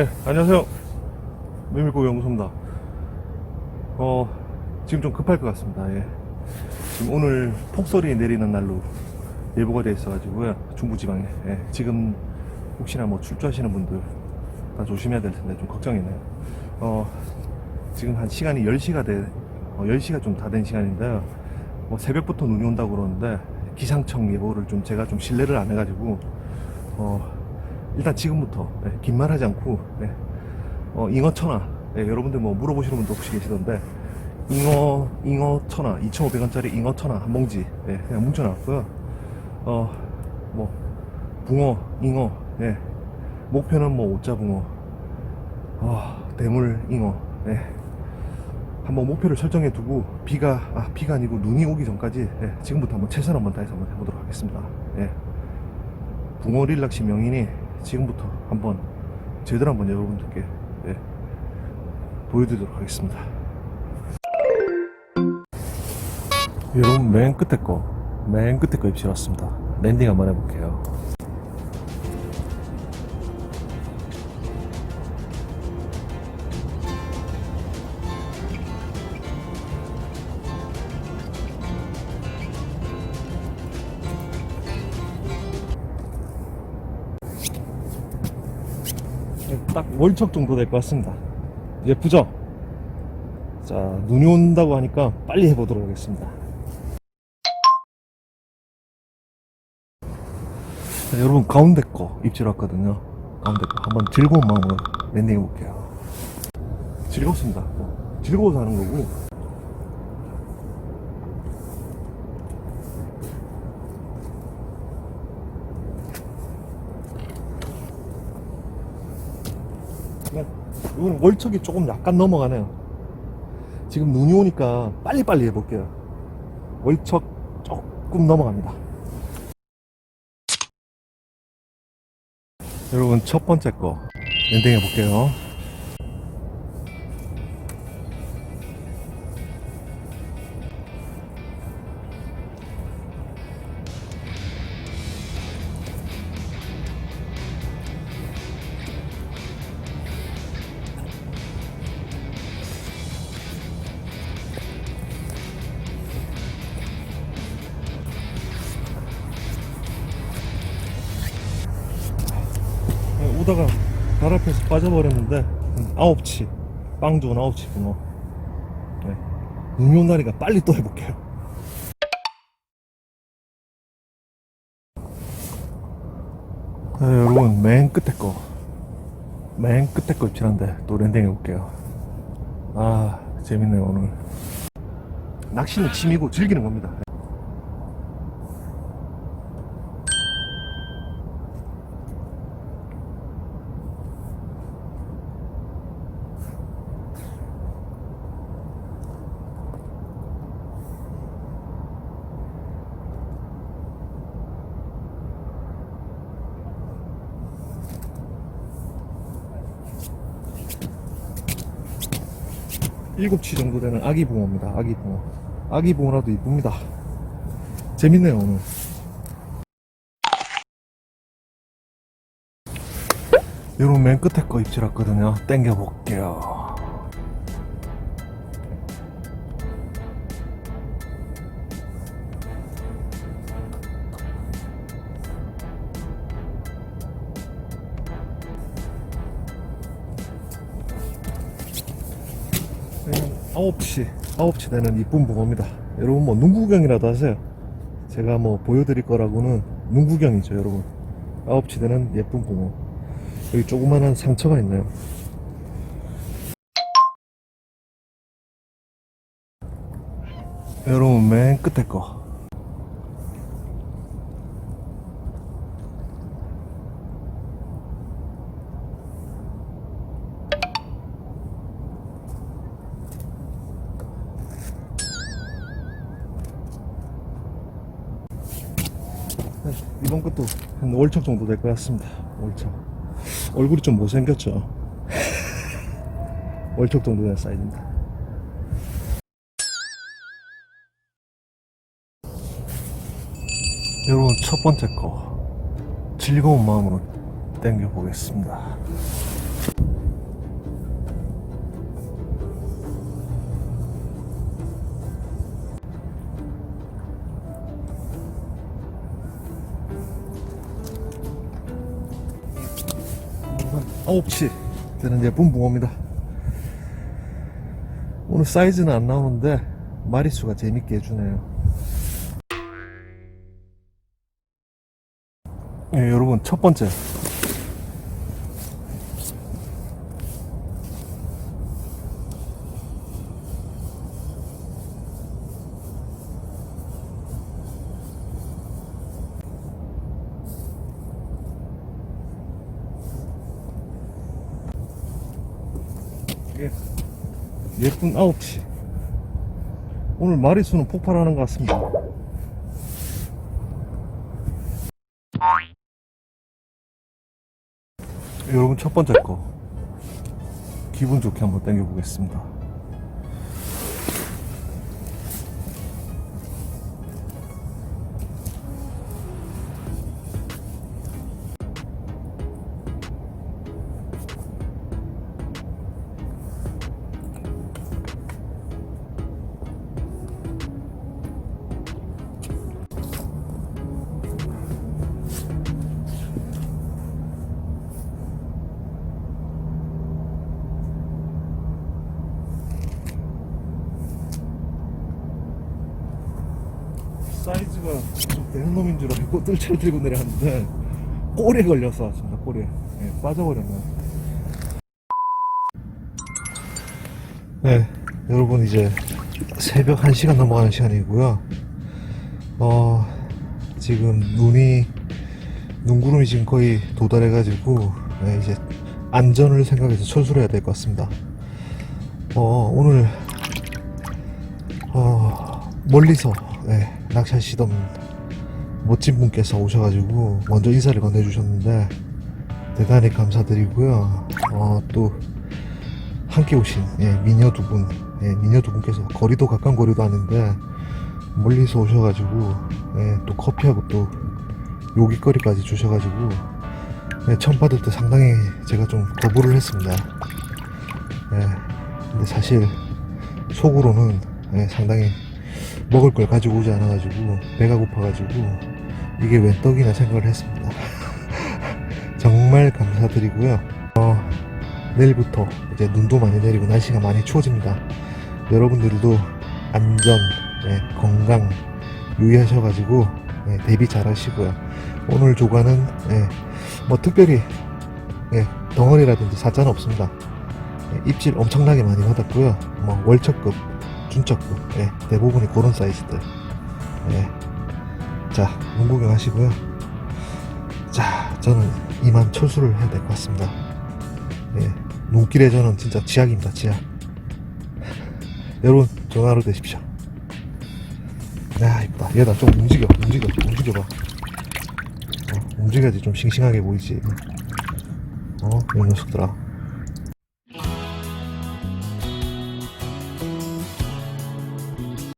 네, 안녕하세요. 메밀고 연구소입니다. 어, 지금 좀 급할 것 같습니다. 예. 지금 오늘 폭설이 내리는 날로 예보가 되어 있어가지고요. 중부지방에. 예. 지금 혹시나 뭐 출조하시는 분들 다 조심해야 될 텐데 좀 걱정이네요. 어, 지금 한 시간이 10시가 돼, 어, 10시가 좀 다 된 시간인데요. 뭐 새벽부터 눈이 온다고 그러는데 기상청 예보를 좀 제가 좀 신뢰를 안 해가지고 어, 일단 지금부터 예, 긴말 하지 않고 예, 어, 잉어 천하. 예, 여러분들 뭐 물어보시는 분도 혹시 계시던데 잉어 잉어 천하. 2,500원짜리 잉어 천하 한 봉지. 예, 그냥 뭉쳐놨고요. 어뭐 붕어 잉어. 예, 목표는 뭐 오자붕어. 아 대물 잉어. 예. 한번 목표를 설정해 두고 비가 아 비가 아니고 눈이 오기 전까지 예, 지금부터 한번 최선 한번 다해서 한번 해보도록 하겠습니다. 예. 붕어 릴락시 명인이 지금부터 한번 제대로 한번 여러분들께 예, 보여드리도록 하겠습니다. 여러분 맨 끝에 거, 맨 끝에 거 입실 왔습니다. 랜딩 한번 해볼게요. 딱 월척 정도 될 것 같습니다. 예쁘죠? 자, 눈이 온다고 하니까 빨리 해보도록 하겠습니다. 자, 여러분, 가운데 거 입질 왔거든요. 가운데 거 한번 즐거운 마음으로 랜딩 해볼게요. 즐겁습니다. 뭐, 즐거워서 하는 거고. 이거는 월척이 조금 약간 넘어가네요. 지금 눈이 오니까 빨리빨리 해볼게요. 월척 조금 넘어갑니다. 여러분 첫 번째 거 랜딩 해볼게요. 오다가 발 앞에서 빠져버렸는데 음, 아홉 치 빵 좋은 아홉 치 붕어. 네. 온다니까 빨리 또 해볼게요. 네, 여러분 맨 끝에 거맨 끝에 거 입질한데 또 랜딩 해볼게요. 아 재밌네요 오늘. 낚시는 취미고 즐기는 겁니다 일곱 치 정도 되는 아기 붕어입니다. 아기 붕어. 아기 붕어라도 이쁩니다. 재밌네요, 오늘. 여러분 맨 끝에 거 입질 왔거든요. 땡겨 볼게요. 9시, 9시 되는 이쁜 붕어입니다. 여러분 뭐 눈구경이라도 하세요. 제가 뭐 보여드릴 거라고는 눈구경이죠, 여러분. 9시 되는 예쁜 붕어. 여기 조그만한 상처가 있네요. 여러분 맨 끝에 거. 네, 이번 것도 한 월척 정도 될 것 같습니다. 월척. 얼굴이 좀 못생겼죠? 월척 정도 되는 사이즈입니다. 여러분, 첫 번째 거. 즐거운 마음으로 땡겨보겠습니다. 9치 되는 예쁜 붕어입니다. 오늘 사이즈는 안 나오는데 마리수가 재밌게 해주네요. 예, 여러분 첫 번째 예쁜 아홉치 오늘 마리수는 폭발하는 것 같습니다. 여러분 첫 번째 거 기분 좋게 한번 당겨 보겠습니다. 사이즈가 좀 되는 놈인 줄 알고 뜰채를 들고 내려왔는데 꼬리에 걸려서 왔습니다. 꼬리에 예, 빠져버렸네요. 네, 여러분 이제 새벽 1시간 넘어가는 시간이고요. 어, 지금 눈이 눈구름이 지금 거의 도달해 가지고 네, 이제 안전을 생각해서 철수를 해야 될 것 같습니다. 어, 오늘 어, 멀리서 네, 낚시하시던 멋진 분께서 오셔가지고 먼저 인사를 건네주셨는데 대단히 감사드리고요. 어, 또 함께 오신 예, 미녀 두 분, 예, 미녀 두 분께서 거리도 가까운 거리도 아닌데 멀리서 오셔가지고 예, 또 커피하고 또 요깃거리까지 주셔가지고 예, 처음 받을 때 상당히 제가 좀 거부를 했습니다. 예, 근데 사실 속으로는 예, 상당히 먹을 걸 가지고 오지 않아가지고 배가 고파가지고 이게 웬 떡이나 생각을 했습니다. 정말 감사드리고요. 어, 내일부터 이제 눈도 많이 내리고 날씨가 많이 추워집니다. 여러분들도 안전, 예, 건강 유의하셔가지고 예, 대비 잘 하시고요. 오늘 조과는 예, 뭐 특별히 예, 덩어리라든지 사자는 없습니다. 예, 입질 엄청나게 많이 받았고요. 뭐 월척급, 준척급 예, 대부분이 그런 사이즈들. 예. 자, 눈 구경 하시고요. 자, 저는 이만 철수를 해야 될 것 같습니다. 예, 눈길에 저는 진짜 지약입니다, 지약. 여러분, 하루 되십시오. 야, 이쁘다. 얘다, 좀 움직여, 움직여, 움직여봐. 어, 움직여야지 좀 싱싱하게 보이지. 어, 이 녀석들아.